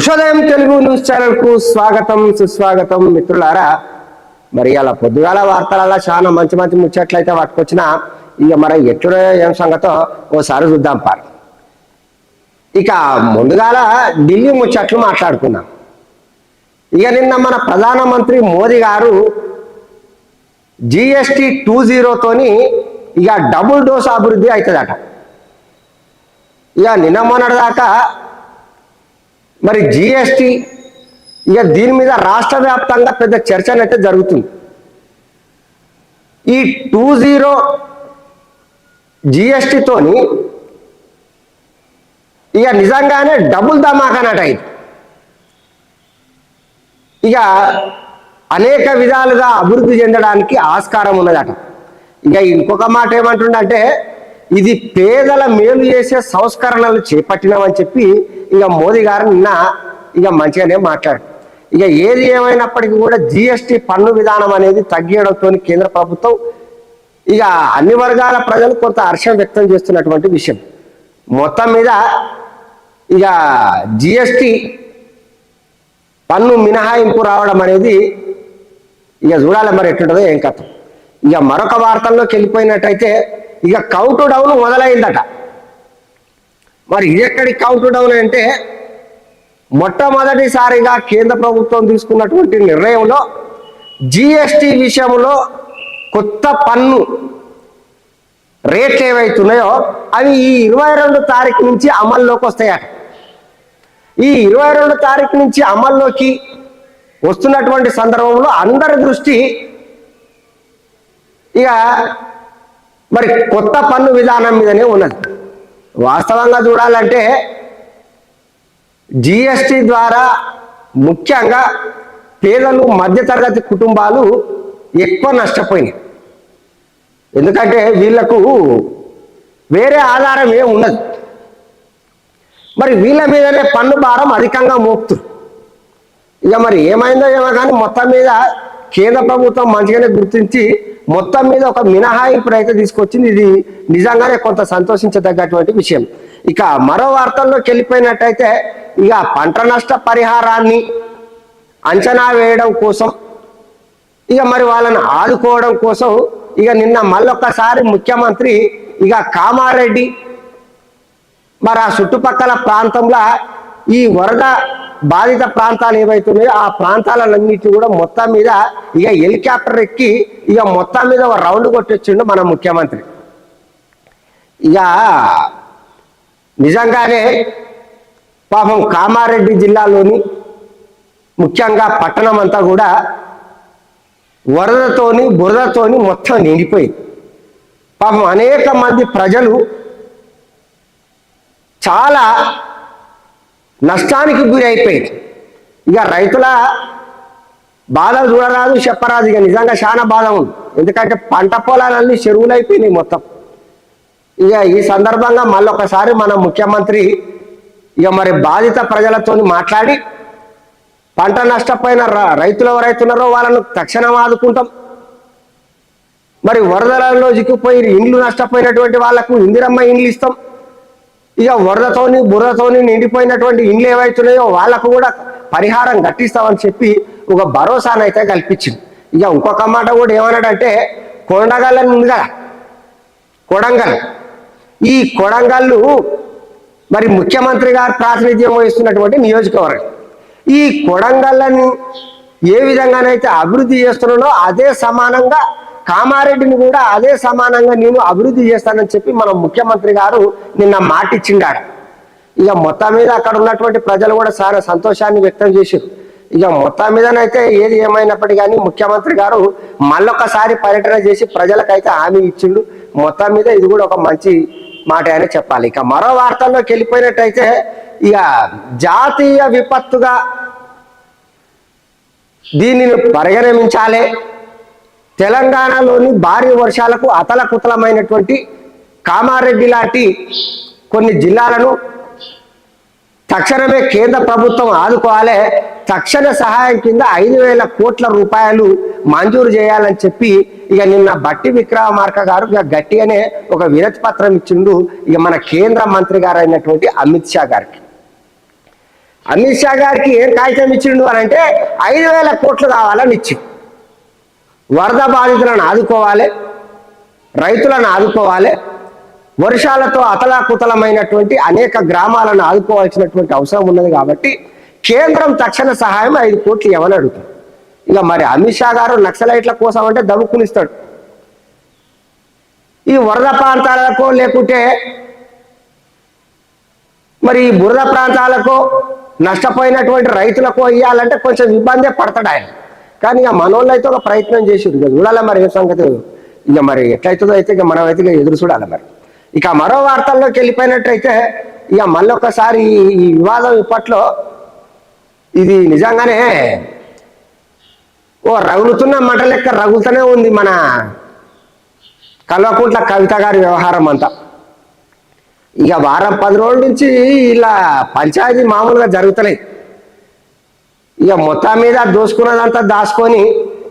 ఉషోదయం Telugu news ఛానల్కు స్వాగతం సుస్వాగతం. మిత్రులారా మరి అలా పొద్దుగాల వార్తలలో చాలా మంచి మంచి ముచ్చట్లయితే పట్టుకొచ్చిన ఇక మరి ఎట్లా ఏం సంగతో ఓసారి చూద్దాం పారు ఇక ముందుగాల ఢిల్లీ ముచ్చట్లు మాట్లాడుకుందాం ఇక నిన్న మన ప్రధానమంత్రి మోదీ గారు జిఎస్టి టూ జీరోతోని ఇక డబుల్ డోస్ అభివృద్ధి అవుతుందట ఇక నిన్న మొన్నటిదాకా మరి జిఎస్టి ఇక దీని మీద రాష్ట్ర వ్యాప్తంగా పెద్ద చర్చ అయితే జరుగుతుంది. ఈ టూ జీరో జిఎస్టితోని ఇక నిజంగానే డబుల్ ధమాకనట ఇది ఇక అనేక విధాలుగా అభివృద్ధి చెందడానికి ఆస్కారం ఉన్నదట. ఇక ఇంకొక మాట ఏమంటుండంటే ఇది పేదల మేలు చేసే సంస్కరణలు చేపట్టినామని చెప్పి ఇక మోదీ గారు నిన్న ఇక మంచిగానే మాట్లాడు ఇక ఏది ఏమైనప్పటికీ కూడా జిఎస్టి పన్ను విధానం అనేది తగ్గించడంతో కేంద్ర ప్రభుత్వం ఇక అన్ని వర్గాల ప్రజలు కొంత హర్షం వ్యక్తం చేస్తున్నటువంటి విషయం. మొత్తం మీద ఇక జిఎస్టి పన్ను మినహాయింపు రావడం అనేది ఇక చూడాలి మరి ఎట్లుంటుందో ఏం కథ. ఇక మరొక వార్తల్లోకి వెళ్ళిపోయినట్టయితే ఇక కౌంటు డౌన్ మొదలైందట. మరి ఎక్కడి కౌంట్ డౌన్ అంటే మొట్టమొదటిసారిగా కేంద్ర ప్రభుత్వం తీసుకున్నటువంటి నిర్ణయంలో జిఎస్టి విషయంలో కొత్త పన్ను రేట్లు ఏవైతున్నాయో అవి ఈ ఇరవై రెండు తారీఖు నుంచి అమల్లోకి వస్తాయట. ఈ ఇరవై రెండు తారీఖు నుంచి అమల్లోకి వస్తున్నటువంటి సందర్భంలో అందరి దృష్టి ఇక మరి కొత్త పన్ను విధానం మీదనే ఉన్నది. వాస్తవంగా చూడాలంటే జిఎస్టి ద్వారా ముఖ్యంగా పేదలు మధ్యతరగతి కుటుంబాలు ఎక్కువ నష్టపోయినాయి. ఎందుకంటే వీళ్ళకు వేరే ఆధారం ఏం ఉండదు మరి వీళ్ళ మీదనే పన్ను భారం అధికంగా మోపుతుంది ఇక మరి ఏమైందో ఏమో కానీ మొత్తం మీద కేంద్ర ప్రభుత్వం మంచిగానే గుర్తించి మొత్తం మీద ఒక మినహాయింపు అయితే తీసుకొచ్చింది. ఇది నిజంగానే కొంత సంతోషించదగ్గటువంటి విషయం. ఇక మరో వార్తల్లోకి వెళ్ళిపోయినట్టయితే ఇక పంట నష్ట పరిహారాన్ని అంచనా వేయడం కోసం ఇక మరి వాళ్ళని ఆదుకోవడం కోసం ఇక నిన్న మళ్ళొక్కసారి ముఖ్యమంత్రి ఇక కామారెడ్డి మరి ఆ చుట్టుపక్కల ప్రాంతంలో ఈ వరద బాధిత ప్రాంతాలు ఏవైతున్నాయో ఆ ప్రాంతాలన్నిటి కూడా మొత్తం మీద ఇక హెలికాప్టర్ ఎక్కి ఇక మొత్తం మీద ఒక రౌండ్ కొట్టొచ్చిండు మన ముఖ్యమంత్రి. ఇక నిజంగానే పాపం కామారెడ్డి జిల్లాలోని ముఖ్యంగా పట్టణం అంతా కూడా వరదతోని బురదతోని మొత్తం నిండిపోయింది. పాపం అనేక మంది ప్రజలు చాలా నష్టానికి గురి అయిపోయింది. ఇక రైతుల బాధ చూడరాదు చెప్పరాదు. ఇక నిజంగా చాలా బాధ ఉంది. ఎందుకంటే పంట పొలాలన్నీ చెరువులు అయిపోయినాయి మొత్తం. ఇక ఈ సందర్భంగా మళ్ళొకసారి మన ముఖ్యమంత్రి ఇక మరి బాధిత ప్రజలతో మాట్లాడి పంట నష్టపోయిన ర- రైతులు ఎవరైతున్నారో వాళ్ళను తక్షణం ఆదుకుంటాం. మరి వరదలలో చిక్కుపోయి ఇండ్లు నష్టపోయినటువంటి వాళ్ళకు ఇందిరమ్మ ఇండ్లు ఇస్తాం. ఇక వరదతోని బురదతోని నిండిపోయినటువంటి ఇండ్లు ఏవైతున్నాయో వాళ్ళకు కూడా పరిహారం కట్టిస్తామని చెప్పి ఒక భరోసానైతే కల్పించింది. ఇక ఇంకొక మాట కూడా ఏమన్నాడంటే కొండగల్లని ఉంది కదా కొడంగల్. ఈ కొడంగల్లు మరి ముఖ్యమంత్రి గారు ప్రాతినిధ్యం వహిస్తున్నటువంటి నియోజకవర్గం. ఈ కొడంగల్లని ఏ విధంగానైతే అభివృద్ధి చేస్తున్నానో అదే సమానంగా కామారెడ్డిని కూడా అదే సమానంగా నేను అభివృద్ధి చేస్తానని చెప్పి మన ముఖ్యమంత్రి గారు నిన్న మాట ఇచ్చిండాడు ఇక మొత్తం మీద అక్కడ ఉన్నటువంటి ప్రజలు కూడా చాలా సంతోషాన్ని వ్యక్తం చేశారు. ఇక మొత్తం మీదనైతే ఏది ఏమైనప్పటికీ కానీ ముఖ్యమంత్రి గారు మళ్ళొకసారి పర్యటన చేసి ప్రజలకైతే హామీ ఇచ్చిండు. మొత్తం మీద ఇది కూడా ఒక మంచి మాట అని చెప్పాలి. ఇక మరో వార్తల్లోకి వెళ్ళిపోయినట్టయితే ఇక జాతీయ విపత్తుగా దీనిని పరిగణించాలి. తెలంగాణలోని భారీ వర్షాలకు అతలకుతలమైనటువంటి కామారెడ్డి లాంటి కొన్ని జిల్లాలను తక్షణమే కేంద్ర ప్రభుత్వం ఆదుకోవాలి. తక్షణ సహాయం కింద ఐదు వేల కోట్ల రూపాయలు మంజూరు చేయాలని చెప్పి ఇక నిన్న బట్టి విక్రమార్క గారు ఇక గట్టిగానే ఒక వినతి పత్రం ఇచ్చిండు. ఇక మన కేంద్ర మంత్రి గారు అయినటువంటి అమిత్ షా గారికి. అమిత్ షా గారికి ఏం కాగితం ఇచ్చిండు అని అంటే ఐదు వేల కోట్లు కావాలని ఇచ్చిండు. వరద బాధితులను ఆదుకోవాలి రైతులను ఆదుకోవాలి వర్షాలతో అతలాకుతలమైనటువంటి అనేక గ్రామాలను ఆదుకోవాల్సినటువంటి అవసరం ఉన్నది కాబట్టి కేంద్రం తక్షణ సహాయం ఐదు కోట్లు ఎవరు అడుగుతారు. ఇక మరి అమిత్ షా గారు నక్సలైట్ల కోసం అంటే దమ్ముకునిస్తాడు. ఈ వరద ప్రాంతాలకో లేకుంటే మరి ఈ బురద ప్రాంతాలకో నష్టపోయినటువంటి రైతులకు ఇవ్వాలంటే కొంచెం ఇబ్బందే పడతాడు ఆయన. కానీ ఇక మనోళ్ళు అయితే ఒక ప్రయత్నం చేసారు ఇక చూడాలి మరి ఏ సంగతి? ఇక మరి ఎట్లయితుందో అయితే ఇక మనం అయితే ఎదురు చూడాలి మరి? ఇక మరో వార్తల్లోకి వెళ్ళిపోయినట్టయితే ఇక మళ్ళొకసారి ఈ- ఈ వివాదం ఇప్పట్లో ఇది నిజంగానే ఓ రగులుతున్న మంట లెక్క రగులుతూనే ఉంది మన కల్వకుంట్ల కవిత గారి వ్యవహారం అంతా. ఇక వారం పది రోజుల నుంచి ఇలా పంచాయతీ మామూలుగా జరుగుతున్నాయి ఇక మొత్తం మీద దోసుకున్నదంతా దాచుకొని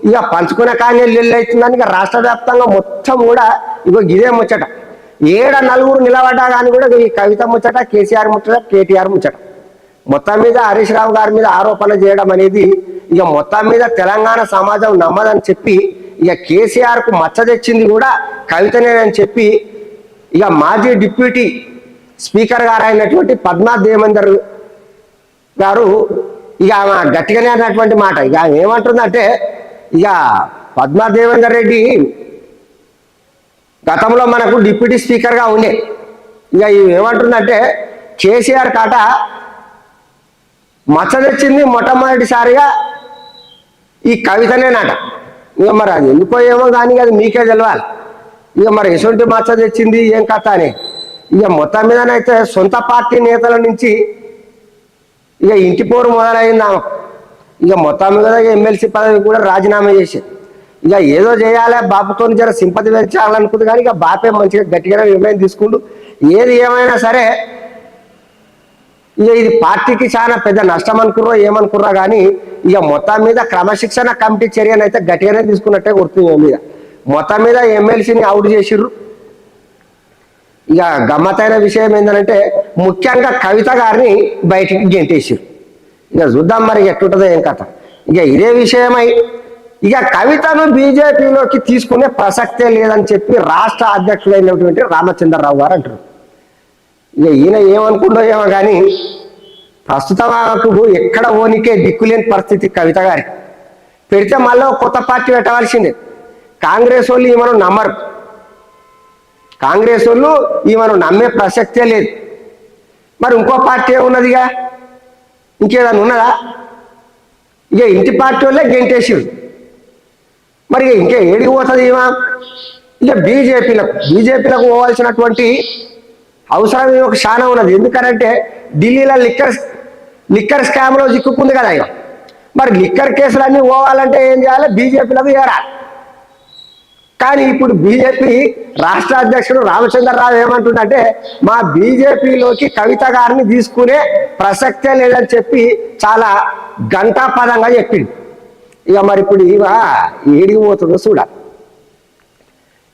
ఇక పంచుకునే కానీ నీళ్ళు అవుతుందని ఇక రాష్ట్ర వ్యాప్తంగా మొత్తం కూడా ఇగో ఇదే ముచ్చట. ఏడ నలుగురు నిలబడ్డా కానీ కూడా ఈ కవిత ముచ్చట కేసీఆర్ ముచ్చట కేటీఆర్ ముచ్చట. మొత్తం మీద హరీష్ రావు గారి మీద ఆరోపణ చేయడం అనేది ఇక మొత్తం మీద తెలంగాణ సమాజం నమ్మదని చెప్పి ఇక కేసీఆర్కు మచ్చ తెచ్చింది కూడా కవితనేనని చెప్పి ఇక మాజీ డిప్యూటీ స్పీకర్ గారు అయినటువంటి పద్మా దేవేందర్ గారు ఇక ఆమె గట్టిగానే అన్నటువంటి మాట. ఇక ఆమె ఏమంటుందంటే ఇక పద్మాదేవేందర్ రెడ్డి గతంలో మనకు డిప్యూటీ స్పీకర్గా ఉండే. ఇక ఇవి ఏమంటుందంటే కేసీఆర్ కాట మచ్చ తెచ్చింది మొట్టమొదటిసారిగా ఈ కవితనేనట. ఇక మరి అది ఎందుకో ఏమో కానీ అది మీకే తెలవాలి. ఇక మరి ఎటువంటి మచ్చ తెచ్చింది ఏం కథ అని. ఇక మొత్తం మీదనైతే సొంత పార్టీ నేతల నుంచి ఇక ఇంటి పోరు మొదలైంది ఆమె. ఇక మొత్తం మీద ఎమ్మెల్సీ పదవి కూడా రాజీనామా చేసి ఇక ఏదో చేయాలి బాపుతో జర సింపతి పెంచాలనుకుంది కానీ ఇక బాపే మంచిగా గట్టిగా నిర్ణయం తీసుకుంటూ ఏది ఏమైనా సరే ఇక ఇది పార్టీకి చాలా పెద్ద నష్టం అనుకుర్రో ఏమనుకుర్రా కానీ ఇక మొత్తం మీద క్రమశిక్షణ కమిటీ చర్యను అయితే గట్టిగానే తీసుకున్నట్టే గుర్తుంది మీద. మొత్తం మీద ఎమ్మెల్సీని అవుట్ చేసిర్రు. ఇక గమ్మతైన విషయం ఏంటంటే ముఖ్యంగా కవిత గారిని బయటికి గెంటేసారు ఇక చూద్దాం మరి ఎట్టుంటుందో ఏం కథ. ఇక ఇదే విషయమై ఇక కవితను బీజేపీలోకి తీసుకునే ప్రసక్తే లేదని చెప్పి రాష్ట్ర అధ్యక్షుడైనటువంటి రామచంద్రరావు గారు అంటారు. ఇక ఈయన ఏమనుకుంటో ఏమో కానీ ప్రస్తుతం ఆమెకు ఎక్కడ ఓనికే దిక్కులేని పరిస్థితి కవిత గారి పెడితే మళ్ళీ కొత్త పార్టీ పెట్టవలసిందే. కాంగ్రెస్ వాళ్ళు ఈమెను నమ్మరు. కాంగ్రెస్ వాళ్ళు ఈమెను నమ్మే ప్రసక్తే లేదు. మరి ఇంకో పార్టీ ఉన్నదిగా ఇంకేదైనా ఉన్నదా? ఇక ఇంటి పార్టీ వాళ్ళే గెంటేసారు మరి ఇక ఇంకా ఏడికి పోతుంది ఏమా ఇక బీజేపీలకు బీజేపీలకు పోవాల్సినటువంటి అవసరం ఒక చాలా ఉన్నది. ఎందుకంటే ఢిల్లీలో లిక్కర్ లిక్కర్ స్కామ్లో చిక్కుకుంది కదా ఇక మరి లిక్కర్ కేసులన్నీ పోవాలంటే ఏం చేయాలి? బీజేపీలకు చేరాలి. కానీ ఇప్పుడు బీజేపీ రాష్ట్ర అధ్యక్షుడు రామచంద్రరావు ఏమంటుండంటే మా బీజేపీలోకి కవిత గారిని తీసుకునే ప్రసక్తే లేదని చెప్పి చాలా గంటాపదంగా చెప్పింది ఇక మరి ఇప్పుడు ఇవ ఏడిగిపోతుందో చూడాలి.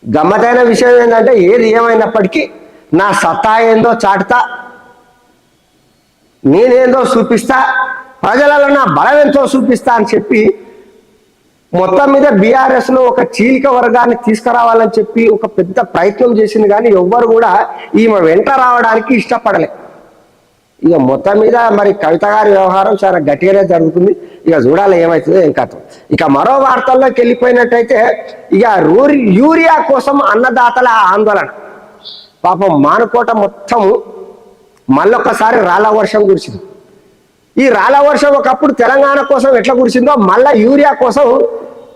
గమ్మతైన విషయం ఏంటంటే ఏది ఏమైనప్పటికీ నా సత్తా ఏందో చాటుతా నేనేందో చూపిస్తా ప్రజలలో నా బలం ఎంతో చూపిస్తా అని చెప్పి మొత్తం మీద బీఆర్ఎస్లో ఒక చీలిక వర్గాన్ని తీసుకురావాలని చెప్పి ఒక పెద్ద ప్రయత్నం చేసింది కానీ ఎవ్వరు కూడా ఈమె వెంట రావడానికి ఇష్టపడలే. ఇక మొత్తం మీద మరి కవిత గారి వ్యవహారం చాలా గట్టిగానే జరుగుతుంది. ఇక చూడాలి ఏమవుతుందో ఏం కథ. ఇక మరో వార్తల్లోకి వెళ్ళిపోయినట్టయితే ఇక రూరి యూరియా కోసం అన్నదాతల ఆందోళన. పాపం మానుకోట మొత్తం మళ్ళొక్కసారి రాళ్ళ వర్షం కురిసింది. ఈ రాళ్ళ వర్షం ఒకప్పుడు తెలంగాణ కోసం ఎట్లా కురిసిందో మళ్ళా యూరియా కోసం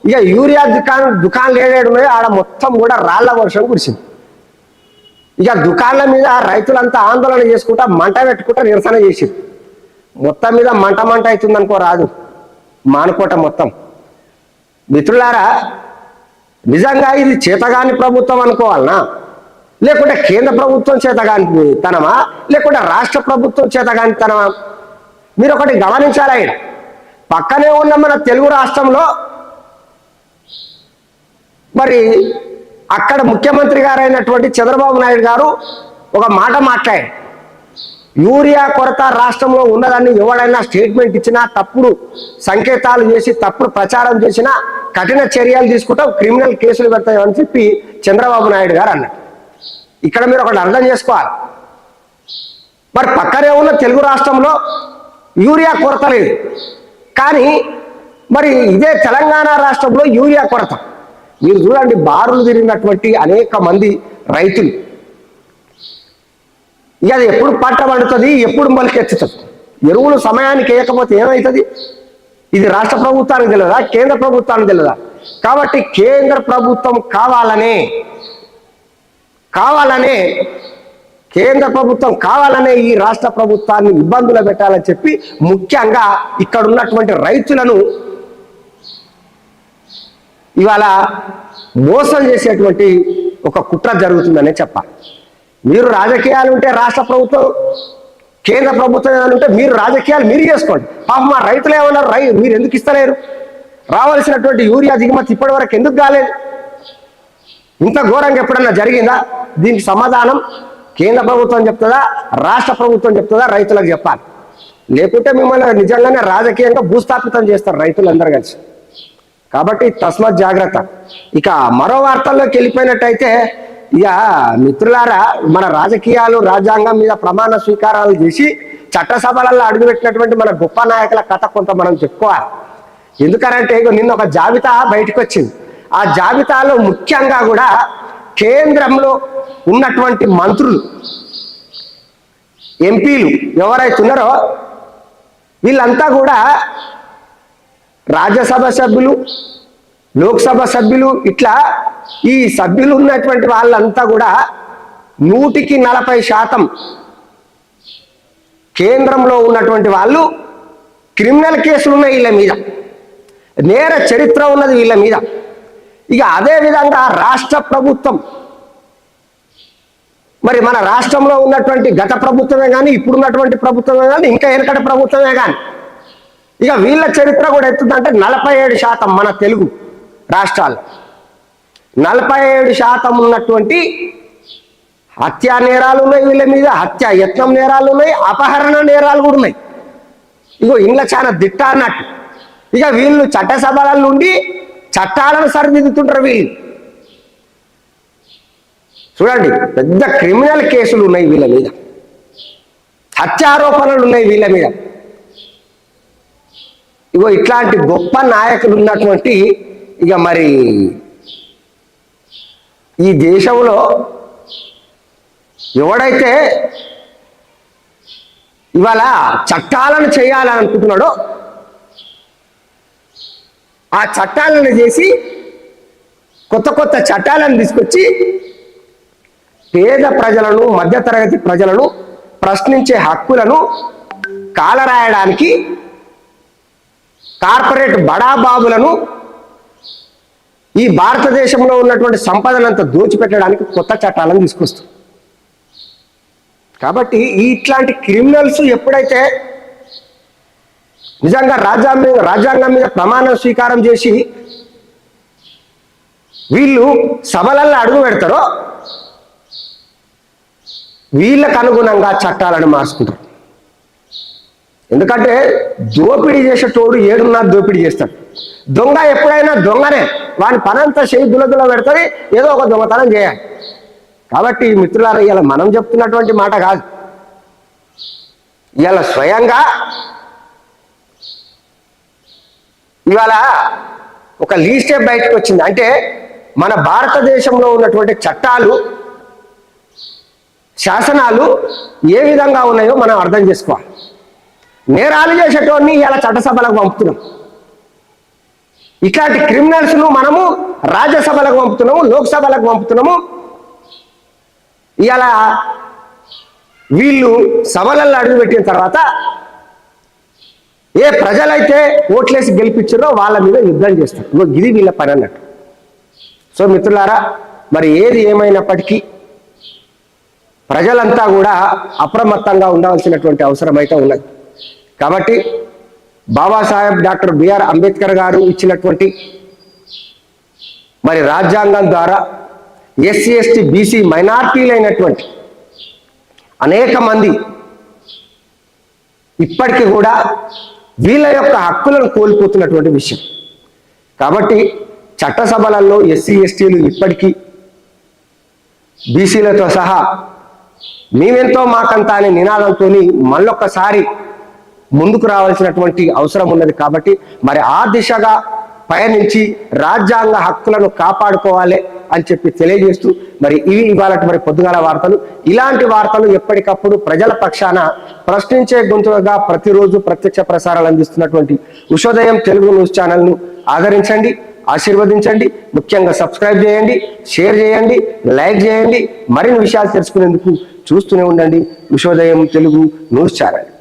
ఇక యూరియా దుకాణం దుకాణాలు ఏడేడు ఉన్నాయో ఆడ మొత్తం కూడా రాళ్ళ వర్షం కురిసింది. ఇక దుకాణాల మీద రైతులంతా ఆందోళన చేసుకుంటా మంట పెట్టుకుంటా నిరసన చేసింది. మొత్తం మీద మంట మంట అవుతుంది అనుకో రాదు. మానుకోట మొత్తం. మిత్రులారా నిజంగా ఇది చేతగాని ప్రభుత్వం అనుకోవాలనా? లేకుంటే కేంద్ర ప్రభుత్వం చేతగాని తనమా? లేకుంటే రాష్ట్ర ప్రభుత్వం చేతగాని తనమా? మీరు ఒకటి గమనించాలి ఆయన. పక్కనే ఉన్న మన తెలుగు రాష్ట్రంలో మరి అక్కడ ముఖ్యమంత్రి గారైనటువంటి చంద్రబాబు నాయుడు గారు ఒక మాట మాట్లాడారు. యూరియా కొరత రాష్ట్రంలో ఉన్నదని ఎవడైనా స్టేట్మెంట్ ఇచ్చినా తప్పుడు సంకేతాలు చేసి తప్పుడు ప్రచారం చేసినా కఠిన చర్యలు తీసుకుంటాం క్రిమినల్ కేసులు పెడతాయని చెప్పి చంద్రబాబు నాయుడు గారు అన్నారు. ఇక్కడ మీరు ఒకటి అర్థం చేసుకోవాలి. మరి పక్కనే ఉన్న తెలుగు రాష్ట్రంలో యూరియా కొరత లేదు. కానీ మరి ఇదే తెలంగాణ రాష్ట్రంలో యూరియా కొరత. మీరు చూడండి బారులు తిరిగినటువంటి అనేక మంది రైతులు. ఇక అది ఎప్పుడు పంట పండుతుంది ఎప్పుడు మొలకెత్తుతుంది ఎరువులు సమయానికి వేయకపోతే ఏమవుతుంది ఇది రాష్ట్ర ప్రభుత్వానికి తెలియదా కేంద్ర ప్రభుత్వానికి తెలియదా కాబట్టి కేంద్ర ప్రభుత్వం కావాలనే కావాలనే కేంద్ర ప్రభుత్వం కావాలనే ఈ రాష్ట్ర ప్రభుత్వాన్ని ఇబ్బందులు పెట్టాలని చెప్పి ముఖ్యంగా ఇక్కడ ఉన్నటువంటి రైతులను ఇవాళ మోసం చేసేటువంటి ఒక కుట్ర జరుగుతుందనే చెప్పాలి. మీరు రాజకీయాలు ఉంటే రాష్ట్ర ప్రభుత్వం కేంద్ర ప్రభుత్వం ఏమైనా ఉంటే మీరు రాజకీయాలు మీరు చేసుకోండి. పాప మా రైతులు ఏమన్నారు? రై మీరు ఎందుకు ఇస్తలేరు? రావాల్సినటువంటి యూరియా దిగుమతి ఇప్పటి వరకు ఎందుకు కాలేదు? ఇంత ఘోరంగా ఎప్పుడన్నా జరిగిందా? దీనికి సమాధానం కేంద్ర ప్రభుత్వం చెప్తుందా? రాష్ట్ర ప్రభుత్వం చెప్తుందా? రైతులకు చెప్పాలి. లేకుంటే మిమ్మల్ని నిజంగానే రాజకీయంగా భూస్థాపితం చేస్తారు రైతులందరూ కలిసి. కాబట్టి తస్మత్ జాగ్రత్త. ఇక మరో వార్తల్లోకి వెళ్ళిపోయినట్టయితే ఇక మిత్రులారా మన రాజకీయాలు రాజ్యాంగం మీద ప్రమాణ స్వీకారాలు చేసి చట్టసభలలో అడుగుపెట్టినటువంటి మన గొప్ప నాయకుల కథ కొంత మనం చెప్పుకోవాలి. ఎందుకనంటే ఇగో నిన్న ఒక జాబితా బయటకు వచ్చింది ఆ జాబితాలో ముఖ్యంగా కూడా కేంద్రంలో ఉన్నటువంటి మంత్రులు ఎంపీలు ఎవరైతే ఉన్నారో వీళ్ళంతా కూడా రాజ్యసభ సభ్యులు లోక్సభ సభ్యులు ఇట్లా ఈ సభ్యులు ఉన్నటువంటి వాళ్ళంతా కూడా నూటికి నలభై శాతం కేంద్రంలో ఉన్నటువంటి వాళ్ళు క్రిమినల్ కేసులు ఉన్నాయి వీళ్ళ మీద. నేర చరిత్ర ఉన్నది వీళ్ళ మీద. ఇక అదే విధంగా రాష్ట్ర ప్రభుత్వం. మరి మన రాష్ట్రంలో ఉన్నటువంటి గత ప్రభుత్వమే కానీ ఇప్పుడున్నటువంటి ప్రభుత్వమే కానీ ఇంకా వెనకటి ప్రభుత్వమే కానీ ఇక వీళ్ళ చరిత్ర కూడా ఎత్తుందంటే నలభై ఏడు శాతం మన తెలుగు రాష్ట్రాలు. నలభై ఏడు శాతం ఉన్నటువంటి హత్యా నేరాలు ఉన్నాయి వీళ్ళ మీద హత్య యత్నం నేరాలు ఉన్నాయి అపహరణ నేరాలు కూడా ఉన్నాయి. ఇగో ఇంట్లో చాలా దిట్ట అన్నట్టు. ఇక వీళ్ళు చట్టసభల నుండి చట్టాలను సరిదిద్దుతుంటారు వీళ్ళు. చూడండి పెద్ద క్రిమినల్ కేసులు ఉన్నాయి వీళ్ళ మీద. హత్యారోపణలు ఉన్నాయి వీళ్ళ మీద. ఇగో ఇట్లాంటి గొప్ప నాయకులు ఉన్నటువంటి ఇక మరి ఈ దేశంలో ఎవడైతే ఇవాళ చట్టాలను చేయాలని అనుకుంటున్నాడో ఆ చట్టాలను చేసి కొత్త కొత్త చట్టాలను తీసుకొచ్చి పేద ప్రజలను మధ్యతరగతి ప్రజలను ప్రశ్నించే హక్కులను కాలరాయడానికి కార్పొరేట్ బడాబాబులను ఈ భారతదేశంలో ఉన్నటువంటి సంపదనంతా దోచిపెట్టడానికి కొత్త చట్టాలను తీసుకొస్తుంది. కాబట్టి ఇట్లాంటి క్రిమినల్స్ ఎప్పుడైతే నిజంగా రాజ్యాంగం రాజ్యాంగం మీద ప్రమాణం స్వీకారం చేసి వీళ్ళు సభలల్లో అడుగు పెడతారో వీళ్ళకు అనుగుణంగా చట్టాలను మార్చుకుంటారు. ఎందుకంటే దోపిడీ చేసేటోడు ఏడున్నర దోపిడీ చేస్తాడు. దొంగ ఎప్పుడైనా దొంగనే. వాడిని పనంతా చేయి దులదుల పెడుతుంది ఏదో ఒక దొంగతనం చేయాలి. కాబట్టి మిత్రులారా ఇలా మనం చెప్తున్నటువంటి మాట కాదు. ఇవాళ స్వయంగా ఇవాళ ఒక లీస్టే బయటకు వచ్చింది. అంటే మన భారతదేశంలో ఉన్నటువంటి చట్టాలు శాసనాలు ఏ విధంగా ఉన్నాయో మనం అర్థం చేసుకోవాలి. నేరాలు చేసేటోడిని ఇలా చట్టసభలకు పంపుతున్నాం. ఇట్లాంటి క్రిమినల్స్ను మనము రాజ్యసభలకు పంపుతున్నాము లోక్సభలకు పంపుతున్నాము. ఇలా వీళ్ళు సభలలో అడుగుపెట్టిన తర్వాత ఏ ప్రజలైతే ఓట్లేసి గెలిపించారో వాళ్ళ మీద యుద్ధం చేస్తారు. ఇగో ఇది వీళ్ళ పని అన్నట్టు. సో మిత్రులారా మరి ఏది ఏమైనప్పటికీ ప్రజలంతా కూడా అప్రమత్తంగా ఉండవలసినటువంటి అవసరం అయితే ఉన్నది. కాబట్టి బాబాసాహెబ్ డాక్టర్ బిఆర్ అంబేద్కర్ గారు ఇచ్చినటువంటి మరి రాజ్యాంగం ద్వారా ఎస్సీ ఎస్టీ బీసీ మైనార్టీలైనటువంటి అనేక మంది ఇప్పటికీ కూడా వీళ్ళ యొక్క హక్కులను కోల్పోతున్నటువంటి విషయం. కాబట్టి చట్టసభలలో ఎస్సీ ఎస్టీలు ఇప్పటికీ బీసీలతో సహా మేమెంతో మాకంతా అనే నినాదంతో మళ్ళొక్కసారి ముందుకు రావాల్సినటువంటి అవసరం ఉన్నది కాబట్టి మరి ఆ దిశగా పయనించి రాజ్యాంగ హక్కులను కాపాడుకోవాలి అని చెప్పి తెలియజేస్తూ మరి ఇవి ఇవాళ మరి పొద్దుగాల వార్తలు. ఇలాంటి వార్తలు ఎప్పటికప్పుడు ప్రజల పక్షాన ప్రశ్నించే గొంతుగా ప్రతిరోజు ప్రత్యక్ష ప్రసారాలు అందిస్తున్నటువంటి ఉషోదయం తెలుగు న్యూస్ ఛానల్ను ఆదరించండి ఆశీర్వదించండి ముఖ్యంగా సబ్స్క్రైబ్ చేయండి షేర్ చేయండి లైక్ చేయండి మరిన్ని విషయాలు తెలుసుకునేందుకు చూస్తూనే ఉండండి ఉషోదయం తెలుగు న్యూస్ ఛానల్.